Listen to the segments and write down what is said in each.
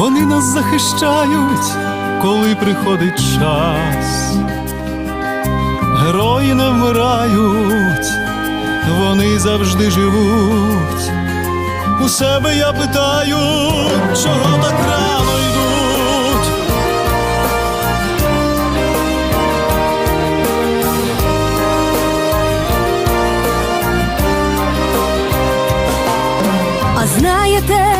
Вони нас захищають, коли приходить час. Герої не вмирають, вони завжди живуть. У себе я питаю, чого так рано йдуть. А знаєте,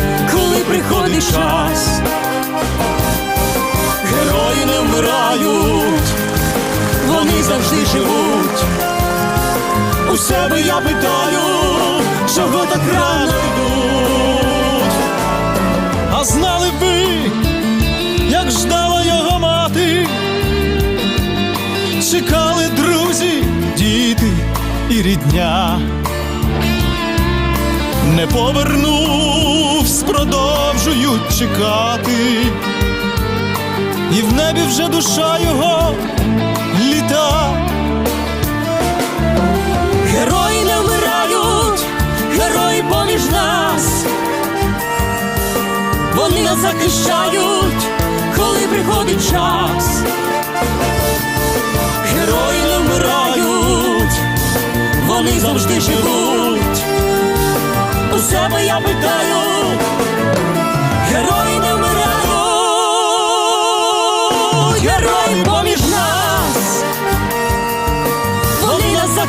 коли приходить час. Герої не вмирають, вони завжди живуть. У себе я питаю, чого так рано йдуть. А знали б ви, як ждала його мати, чекали друзі, діти і рідня. Не повернувсь, продовжують чекати, і в небі вже душа його літа. Герої не вмирають, герої поміж нас. Вони нас захищають, коли приходить час. Герої не вмирають, вони завжди живуть. У себе я питаю,